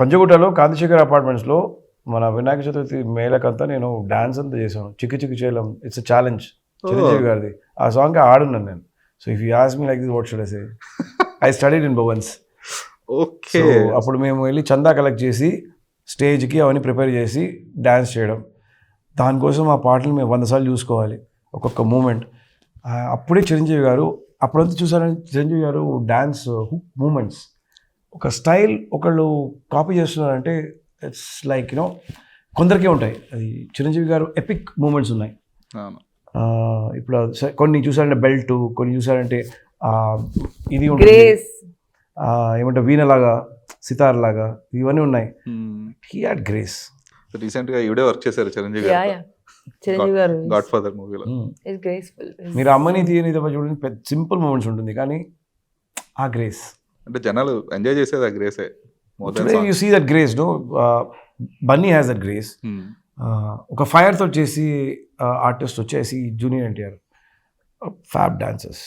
పంచగుట్టలో కాంతిశేఖర్ అపార్ట్మెంట్స్లో మన వినాయక చతుర్థి మేళకంతా నేను డాన్స్ అంతా చేశాను. చిక్కి చిక్కి చేయలేం ఇట్స్ ఛాలెంజ్ చిరంజీవి గారిది. ఆ సాంగ్ ఆడున్నాను నేను. So if you ask me like this what should I say I studied in Bhavans okay అప్పుడు మేము వెళ్ళి చందా కలెక్ట్ చేసి స్టేజ్కి అవన్నీ ప్రిపేర్ చేసి డ్యాన్స్ చేయడం. దానికోసం ఆ పాటలు మేము వంద సార్లు చూసుకోవాలి. ఒక్కొక్క మూమెంట్. అప్పుడే చిరంజీవి గారు అప్పుడంతా చూసారని Chiranjeevi garu dance hook moments. ఒక స్టైల్ ఒకళ్ళు కాపీ చేస్తున్నారంటే ఇట్స్ లైక్ యూనో కొందరికే ఉంటాయి. అది చిరంజీవి గారు ఎపిక్ మూమెంట్స్ ఉన్నాయి. ఇప్పుడు కొన్ని చూసారంటే బెల్ట్ కొన్ని చూసారంటే ఆ, ఇది ఉంటుంది. గ్రేస్ ఆ, ఏమంటే వీణలాగా సితార్ లాగా ఇవన్నీ ఉన్నాయి. హీ హ్యాడ్ గ్రేస్ రీసెంట్గా ఈవిడే వర్క్ చేశారు Chiranjeevi yeah yeah Chiranjeevi garu Godfather మూవీలో ఇస్ గ్రేస్ఫుల్ మీరు అమ్మని తీయని తప్ప చూడండి పెద్ద సింపుల్ మూమెంట్స్ ఉంటుంది. కానీ ఆ గ్రేస్ అంటే జనాలు ఎంజాయ్ చేసేది ఆ గ్రేసే you see that grace no Bunny has that grace ఒక ఫైర్తో చేసి ఆర్టిస్ట్ వచ్చేసి జూనియర్ ఎన్టీఆర్ ఫ్యాబ్ డాన్సర్స్